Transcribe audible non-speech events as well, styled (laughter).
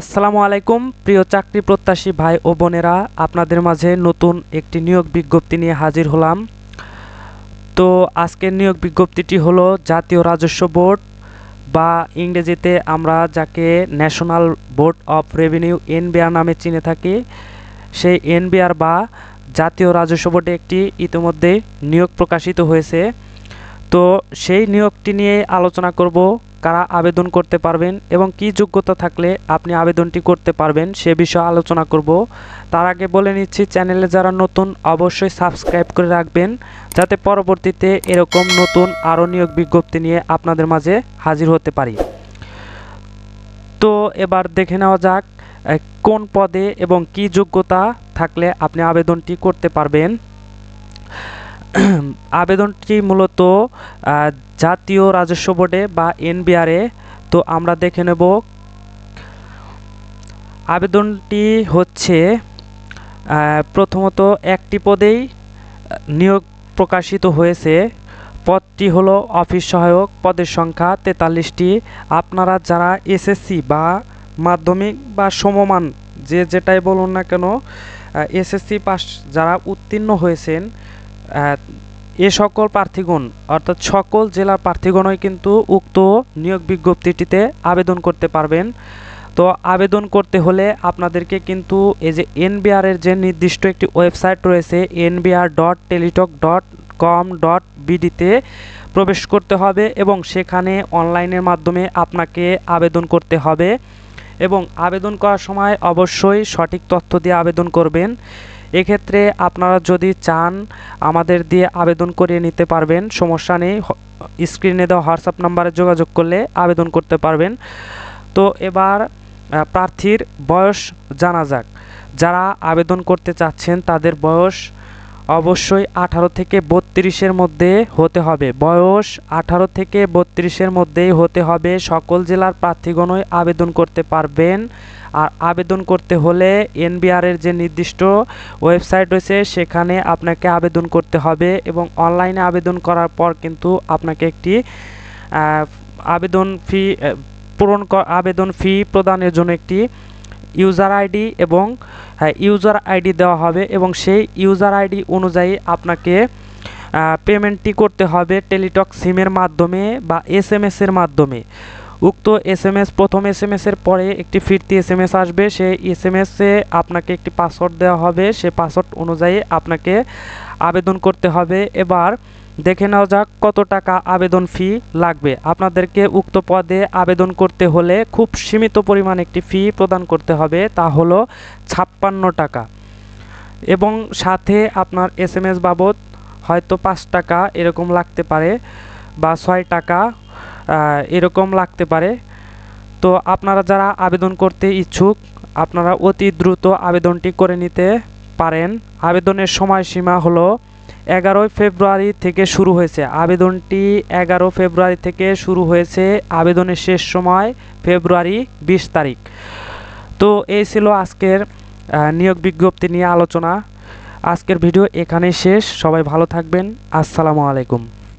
আসসালামু আলাইকুম, প্রিয় চাকরি প্রত্যাশী ভাই ও বোনেরা। আপনাদের মাঝে নতুন একটি নিয়োগ বিজ্ঞপ্তি নিয়ে হাজির হলাম। তো আজকের নিয়োগ বিজ্ঞপ্তিটি হলো জাতীয় রাজস্ব বোর্ড, বা ইংরেজিতে আমরা যাকে national board of revenue, NBR নামে চিনে থাকি। সেই এনবিআর বা জাতীয় রাজস্ব বোর্ডে একটি ইতিমধ্যে নিয়োগ প্রকাশিত হয়েছে। তো সেই নিয়োগটি নিয়ে আলোচনা করব। কারা আবেদন করতে পারবেন এবং কি যোগ্যতা থাকলে আপনি আবেদনটি করতে পারবেন সে বিষয়ে আলোচনা করব। তার আগে বলে নিচ্ছি, চ্যানেলে যারা নতুন অবশ্যই সাবস্ক্রাইব করে রাখবেন যাতে পরবর্তীতে এরকম নতুন আরও নিয়োগ বিজ্ঞপ্তি নিয়ে আপনাদের মাঝে হাজির হতে পারি। তো এবার দেখে নেওয়া যাক কোন পদে এবং কি যোগ্যতা থাকলে আপনি আবেদনটি করতে পারবেন। (clears throat) আবেদনটি মূলত জাতীয় রাজস্ব বোর্ডে বা এনবিআরে তো আমরা দেখে নেব। আবেদনটি হচ্ছে প্রথমত একটি পদেই নিয়োগ প্রকাশিত হয়েছে। পদটি হলো অফিস সহায়ক, পদের সংখ্যা তেতাল্লিশটি। আপনারা যারা এসএসসি বা মাধ্যমিক বা সমমান, যে যেটাই বলুন না কেন এসএসসি পাস যারা উত্তীর্ণ হয়েছেন এ সকল প্রার্থীগণ, অর্থাৎ সকল জেলার প্রার্থীগণই কিন্তু উক্ত নিয়োগ বিজ্ঞপ্তিটিতে আবেদন করতে পারবেন। তো আবেদন করতে হলে আপনাদেরকে কিন্তু এই যে এনবিআর এর যে নির্দিষ্ট একটি ওয়েবসাইট রয়েছে, NBR dot Teletalk dot com dot বিডিতে প্রবেশ করতে হবে এবং সেখানে অনলাইনের মাধ্যমে আপনাকে আবেদন করতে হবে। এবং আবেদন করার সময় অবশ্যই সঠিক তথ্য দিয়ে আবেদন করবেন। এক্ষেত্রে আপনারা যদি চান আমাদের দিয়ে আবেদন করিয়ে নিতে পারবেন, সমস্যা নেই। স্ক্রিনে দেওয়া হোয়াটসঅ্যাপ নাম্বারে যোগাযোগ করলে আবেদন করতে পারবেন। তো এবার প্রার্থীর বয়স জানা যাক। যারা আবেদন করতে চাচ্ছেন তাদের বয়স অবশ্যই আঠারো থেকে বত্রিশের মধ্যে হতে হবে। বয়স আঠারো থেকে বত্রিশের মধ্যেই হতে হবে। সকল জেলার প্রার্থীগণই আবেদন করতে পারবেন। আর আবেদন করতে হলে এনবিআর এর যে নির্দিষ্ট ওয়েবসাইট রয়েছে, সেখানে আপনাকে আবেদন করতে হবে এবং অনলাইনে আবেদন করার পর কিন্তু আপনাকে একটি আবেদন ফি পূরণ আবেদন ফি প্রদানের জন্য একটি ইউজার আইডি এবং হ্যাঁ ইউজার আইডি দেওয়া হবে এবং সেই ইউজার আইডি অনুযায়ী আপনাকে পেমেন্টটি করতে হবে টেলিটক সিমের মাধ্যমে বা এস এম এর মাধ্যমে। উক্ত এস এম এস প্রথম এস এম এর পরে একটি ফিরতি এস এম এস আসবে। সেই এস এম এ আপনাকে একটি পাসওয়ার্ড দেওয়া হবে। সে পাসওয়ার্ড অনুযায়ী আপনাকে আবেদন করতে হবে। এবার দেখে নেওয়া যাক কত টাকা আবেদন ফি লাগবে। আপনাদেরকে উক্ত পদে আবেদন করতে হলে খুব সীমিত পরিমাণ একটি ফি প্রদান করতে হবে। তা হলো ছাপ্পান্ন টাকা। এবং সাথে আপনার এস এম এস বাবদ হয়তো পাঁচ টাকা এরকম লাগতে পারে বা ছয় টাকা। এরকম লাগতে পারে। তো আপনারা যারা আবেদন করতে ইচ্ছুক, আপনারা অতি দ্রুত আবেদনটি করে নিতে পারেন। আবেদনের সময়সীমা হলো এগারোই ফেব্রুয়ারি থেকে শুরু হয়েছে। আবেদনটি এগারো ফেব্রুয়ারি থেকে শুরু হয়েছে। আবেদনের শেষ সময় ফেব্রুয়ারি বিশ তারিখ। তো এই ছিল আজকের নিয়োগ বিজ্ঞপ্তি নিয়ে আলোচনা। আজকের ভিডিও এখানেই শেষ। সবাই ভালো থাকবেন। আসসালামু আলাইকুম।